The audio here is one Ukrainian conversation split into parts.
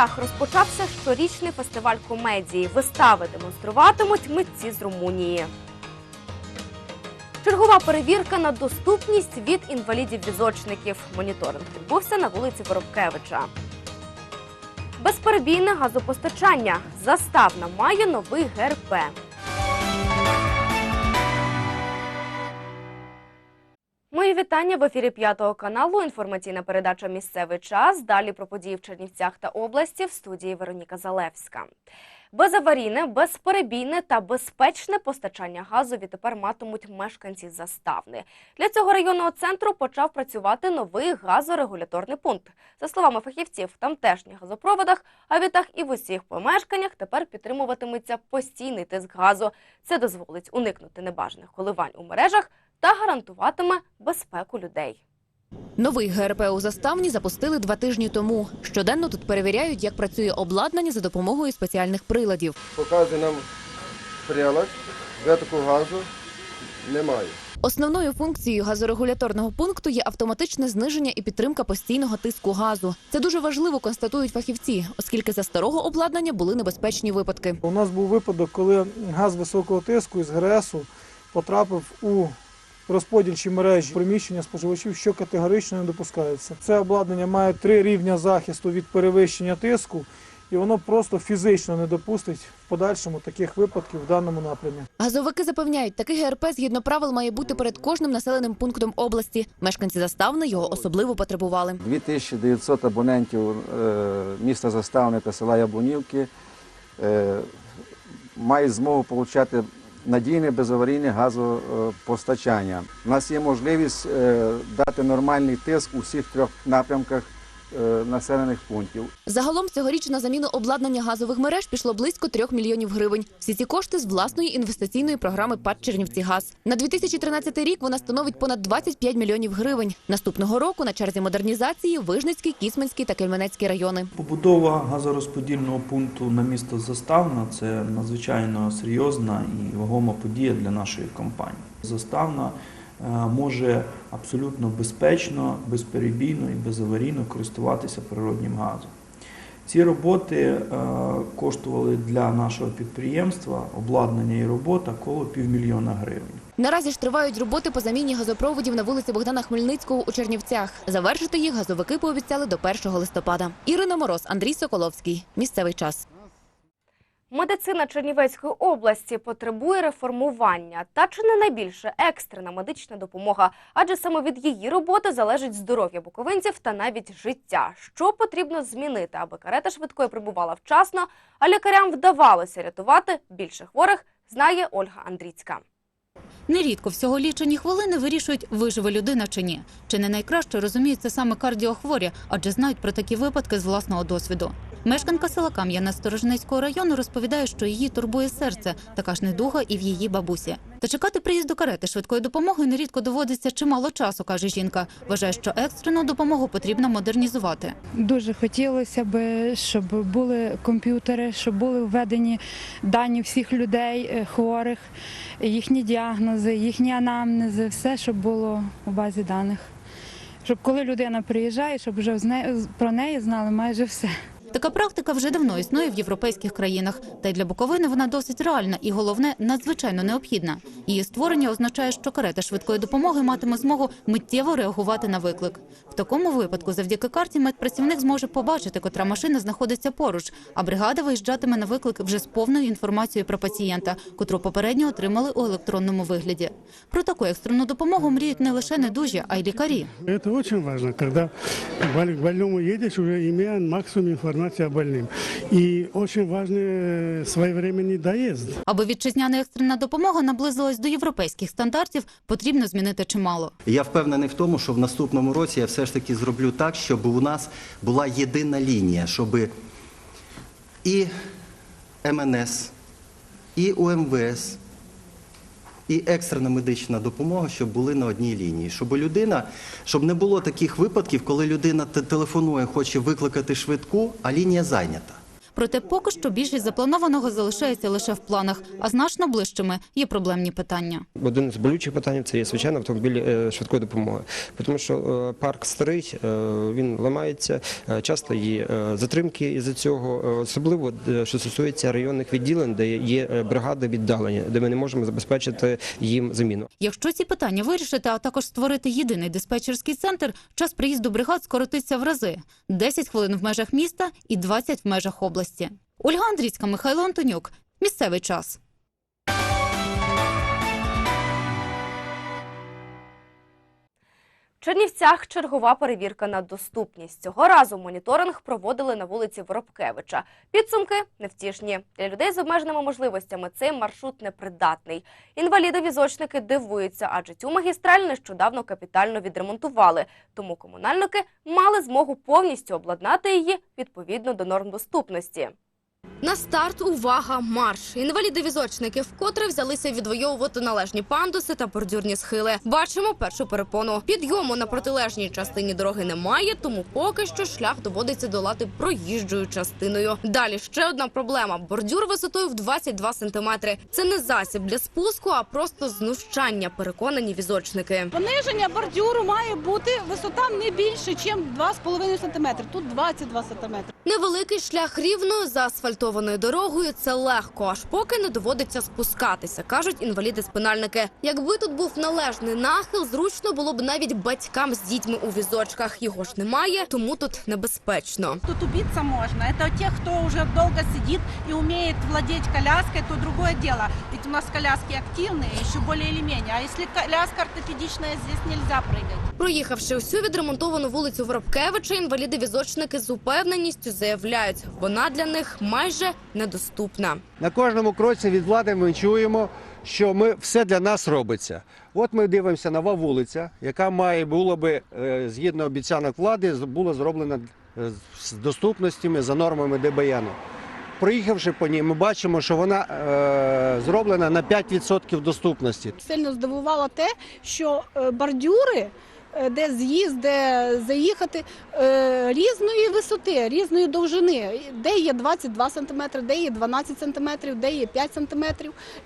Чернівцях розпочався щорічний фестиваль комедії. Вистави демонструватимуть митці з Румунії. Чергова перевірка на доступність від інвалідів-візочників. Моніторинг відбувся на вулиці Воробкевича. Безперебійне газопостачання. Заставна має новий ГРП. Вітання в ефірі п'ятого каналу. Інформаційна передача Місцевий час. Далі про події в Чернівцях та області в студії Вероніка Залевська. Безаварійне, безперебійне та безпечне постачання газу відтепер матимуть мешканці заставни. Для цього районного центру почав працювати новий газорегуляторний пункт. За словами фахівців, в тамтешніх газопроводах, а відтак і в усіх помешканнях тепер підтримуватиметься постійний тиск газу. Це дозволить уникнути небажаних коливань у мережах та гарантуватиме безпеку людей. Новий ГРП у заставні запустили два тижні тому. Щоденно тут перевіряють, як працює обладнання за допомогою спеціальних приладів. показує нам прилад, витоку газу немає. Основною функцією газорегуляторного пункту є автоматичне зниження і підтримка постійного тиску газу. Це дуже важливо, констатують фахівці, оскільки за старого обладнання були небезпечні випадки. У нас був випадок, коли газ високого тиску із ГРСу потрапив у розподільчі мережі приміщення споживачів, що категорично не допускається. Це обладнання має три рівня захисту від перевищення тиску, і воно просто фізично не допустить в подальшому таких випадків в даному напрямі. Газовики запевняють, такий ГРП згідно правил має бути перед кожним населеним пунктом області. Мешканці заставни його особливо потребували. 2900 абонентів е, міста Заставни та села Яблунівки е, мають змогу отримати надійне безаварійне газопостачання. У нас є можливість е, дати нормальний тиск у всіх трьох напрямках населених пунктів. Загалом цьогоріч на заміну обладнання газових мереж пішло близько трьох мільйонів гривень. Всі ці кошти з власної інвестиційної програми ПАД «Чернівцігаз». На 2013 рік вона становить понад 25 мільйонів гривень. Наступного року на черзі модернізації Вижницький, Кісменський та Кельменецький райони. Побудова газорозподільного пункту на місто Заставна це надзвичайно серйозна і вагома подія для нашої компанії. Заставна е, може абсолютно безпечно, безперебійно і безаварійно користуватися природнім газом. Ці роботи е, коштували для нашого підприємства обладнання і робота коло півмільйона гривень. Наразі ж тривають роботи по заміні газопроводів на вулиці Богдана Хмельницького у Чернівцях. Завершити їх газовики пообіцяли до 1 листопада. Ірина Мороз, Андрій Соколовський. Місцевий час. Медицина Чернівецької області потребує реформування та чи не найбільше екстрена медична допомога, адже саме від її роботи залежить здоров'я буковинців та навіть життя. Що потрібно змінити, аби карета швидкої прибувала вчасно, а лікарям вдавалося рятувати більше хворих, знає Ольга Андріцька. Нерідко всього лічені хвилини вирішують, виживе людина чи ні. Чи не найкраще розуміють це саме кардіохворі, адже знають про такі випадки з власного досвіду. Мешканка села Кам'яна Сторожинецького району розповідає, що її турбує серце, така ж недуга і в її бабусі. Та чекати приїзду карети швидкої допомоги нерідко доводиться чимало часу, каже жінка. Вважає, що екстрену допомогу потрібно модернізувати. Дуже хотілося б, щоб були комп'ютери, щоб були введені дані всіх людей е, хворих, їхні діагнози, їхні анамнези, все, щоб було у базі даних. Щоб коли людина приїжджає, щоб вже про неї знали майже все. Така практика вже давно існує в європейських країнах. Та й для Буковини вона досить реальна і головне надзвичайно необхідна. Її створення означає, що карета швидкої допомоги матиме змогу миттєво реагувати на виклик. В такому випадку, завдяки карті, медпрацівник зможе побачити, котра машина знаходиться поруч, а бригада виїжджатиме на виклик вже з повною інформацією про пацієнта, котру попередньо отримали у електронному вигляді. Про таку екстрену допомогу мріють не лише недужі, а й лікарі. Очень важно, когда боль- больному едешь, уже имея максимум информации о больном И очень важный э, своевременный доезд. Аби вітчизняна екстрена допомога наблизилась до європейських стандартів, потрібно змінити чимало. Я впевнений в тому, що в наступному році я все ж таки зроблю так, щоб у нас була єдина лінія, щоб і МНС, і УМВС, і екстрена медична допомога, щоб були на одній лінії. Щоб людина, щоб не було таких випадків, коли людина те- телефонує, хоче викликати швидку, а лінія зайнята. Проте поки що більшість запланованого залишається лише в планах, а значно ближчими є проблемні питання. Один з болючих питань це є звичайно автомобіль е, швидкої допомоги, тому що е, парк старий, е, він ламається, часто є затримки із-за цього, е, особливо що стосується районних відділень, де є бригади віддалені, де ми не можемо забезпечити їм заміну. Якщо ці питання вирішити, а також створити єдиний диспетчерський центр, час приїзду бригад скоротиться в рази: 10 хвилин в межах міста і 20 в межах області. Ольга Андрійська, Михайло Антонюк. Місцевий час. Чернівцях чергова перевірка на доступність. Цього разу моніторинг проводили на вулиці Воробкевича. Підсумки невтішні. Для людей з обмеженими можливостями цей маршрут непридатний. Інваліди-візочники дивуються, адже цю магістраль нещодавно капітально відремонтували. Тому комунальники мали змогу повністю обладнати її відповідно до норм доступності. На старт увага, марш! Інваліди-візочники вкотре взялися відвоювати належні пандуси та бордюрні схили. Бачимо першу перепону. Підйому на протилежній частині дороги немає, тому поки що шлях доводиться долати проїжджою частиною. Далі ще одна проблема: бордюр висотою в 22 сантиметри. Це не засіб для спуску, а просто знущання. Переконані візочники. Пониження бордюру має бути висота не більше, ніж 2,5 см. Тут 22 см. Невеликий шлях рівно рівною заасфальтованою дорогою це легко, аж поки не доводиться спускатися, кажуть інваліди-спинальники. Якби тут був належний нахил, зручно було б навіть батькам з дітьми у візочках. Його ж немає, тому тут небезпечно. Тут убиться можно. Это у тех, кто уже долго сидит и умеет владеть коляской, то другое дело. Ведь у нас коляски активные, еще более или менее. А если коляска ортопедичная, здесь нельзя прыгать. Проїхавши усю відремонтовану вулицю Воробкевича, інваліди-візочники з упевненістю заявляють, вона для них майже недоступна. На кожному кроці від влади ми чуємо, що ми все для нас робиться. От ми дивимося нова вулиця, яка має було би е, згідно обіцянок влади, з- була зроблена е, з доступностями за нормами ДБН. Проїхавши по ній, ми бачимо, що вона е, зроблена на 5% доступності. Сильно здивувало те, що е, бордюри, де з'їзд, де заїхати, е, різної висоти, різної довжини. Де є 22 см, де є 12 см, де є 5 см.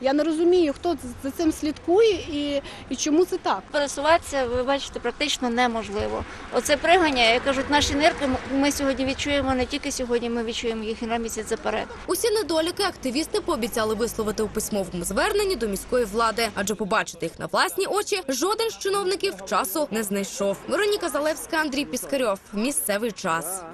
Я не розумію, хто за цим слідкує і, і чому це так. Пересуватися, ви бачите, практично неможливо. Оце пригання, як кажуть, наші нирки ми сьогодні відчуємо не тільки сьогодні, ми відчуємо їх і на місяць заперед. Усі недоліки активісти пообіцяли висловити у письмовому зверненні до міської влади, адже побачити їх на власні очі жоден з чиновників часу не знайшов. Вероніка Залевська, Андрій Піскарьов. Місцевий час.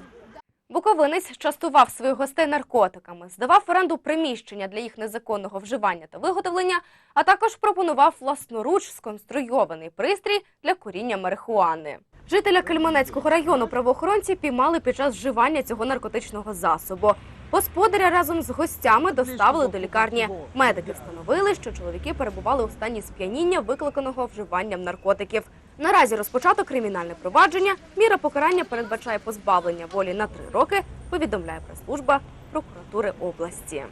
Буковинець частував своїх гостей наркотиками, здавав оренду приміщення для їх незаконного вживання та виготовлення, а також пропонував власноруч сконструйований пристрій для куріння марихуани. Жителя Кельменецького району правоохоронці піймали під час вживання цього наркотичного засобу. Господаря разом з гостями доставили до лікарні. Медики встановили, що чоловіки перебували у стані сп'яніння, викликаного вживанням наркотиків. Наразі розпочато кримінальне провадження. Міра покарання передбачає позбавлення волі на три роки. Повідомляє прес-служба прокуратури області.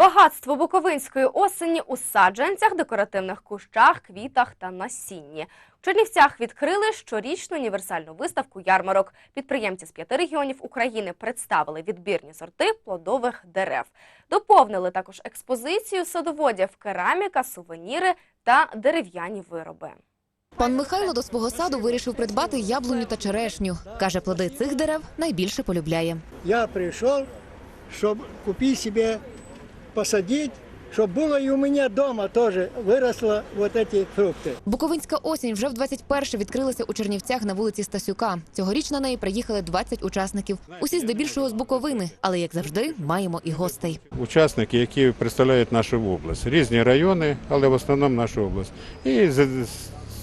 Багатство буковинської осені у саджанцях, декоративних кущах, квітах та насінні. В Чернівцях відкрили щорічну універсальну виставку ярмарок. Підприємці з п'яти регіонів України представили відбірні сорти плодових дерев. Доповнили також експозицію садоводів, кераміка, сувеніри та дерев'яні вироби. Пан Михайло до свого саду вирішив придбати яблуню та черешню. Каже, плоди цих дерев найбільше полюбляє. Я пришел, чтобы купить себе, посадить, чтобы было и у меня дома тоже выросло вот эти фрукты. Буковинська осінь вже в 21-ше відкрилася у Чернівцях на вулиці Стасюка. Цьогоріч на неї приїхали 20 учасників. Усі здебільшого з Буковини, але як завжди, маємо і гостей. Учасники, які представляють нашу область, різні райони, але в основному нашу область. І з, з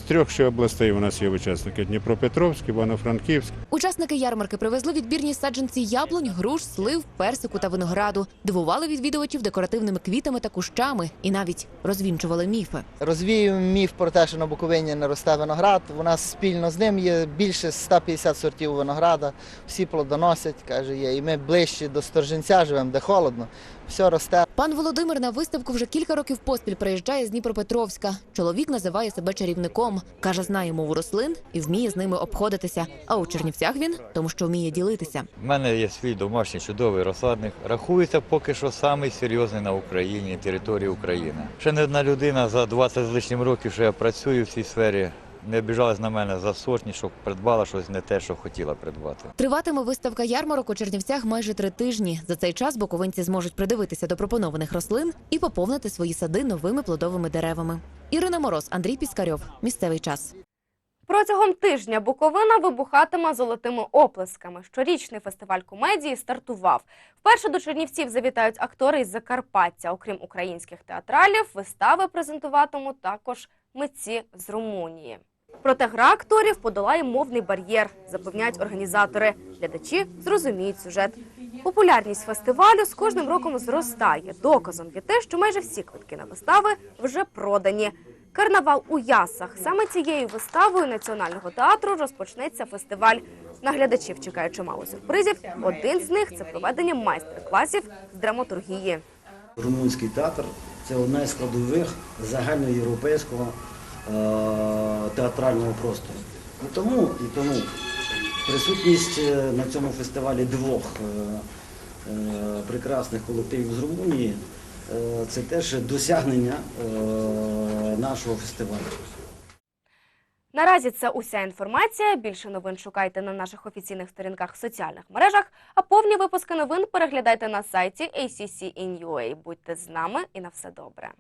трьох ще областей у нас є учасники: Дніпропетровськ, Івано-Франківськ. Учасники ярмарки привезли відбірні саджанці яблунь, груш, слив, персику та винограду. Дивували відвідувачів декоративними квітами та кущами і навіть розвінчували міфи. Розвіюємо міф про те, що на Буковині не росте виноград. У нас спільно з ним є більше 150 сортів винограда. Всі плодоносять, каже, є. І ми ближче до Сторженця живемо, де холодно. Все росте. Пан Володимир на виставку вже кілька років поспіль приїжджає з Дніпропетровська. Чоловік називає себе чарівником. Каже, знає мову рослин і вміє з ними обходитися. А у Чернівцях він тому, що вміє ділитися. У мене є свій домашній чудовий розсадник. Рахується поки що самий серйозний на Україні, території України. Ще не одна людина за 20 з лишнім років, що я працюю в цій сфері, не обіжалась на мене за сотні, щоб придбала щось не те, що хотіла придбати. Триватиме виставка ярмарок у Чернівцях майже три тижні. За цей час буковинці зможуть придивитися до пропонованих рослин і поповнити свої сади новими плодовими деревами. Ірина Мороз, Андрій Піскарьов. Місцевий час. Протягом тижня Буковина вибухатиме золотими оплесками. Щорічний фестиваль комедії стартував. Вперше до Чернівців завітають актори із Закарпаття. Окрім українських театралів, вистави презентуватимуть також митці з Румунії. Проте гра акторів подолає мовний бар'єр, запевняють організатори. Глядачі зрозуміють сюжет. Популярність фестивалю з кожним роком зростає. Доказом є те, що майже всі квитки на вистави вже продані. Карнавал у Ясах. Саме цією виставою національного театру розпочнеться фестиваль. На глядачів чекає чимало сюрпризів. Один з них це проведення майстер-класів з драматургії. Румунський театр це одна із складових загальноєвропейського театрального простору. І тому, і тому присутність е, на цьому фестивалі двох е, е, прекрасних колективів з Румунії е, це теж досягнення е, нашого фестивалю. Наразі це уся інформація. Більше новин шукайте на наших офіційних сторінках в соціальних мережах. А повні випуски новин переглядайте на сайті ACC.in.ua. Будьте з нами і на все добре.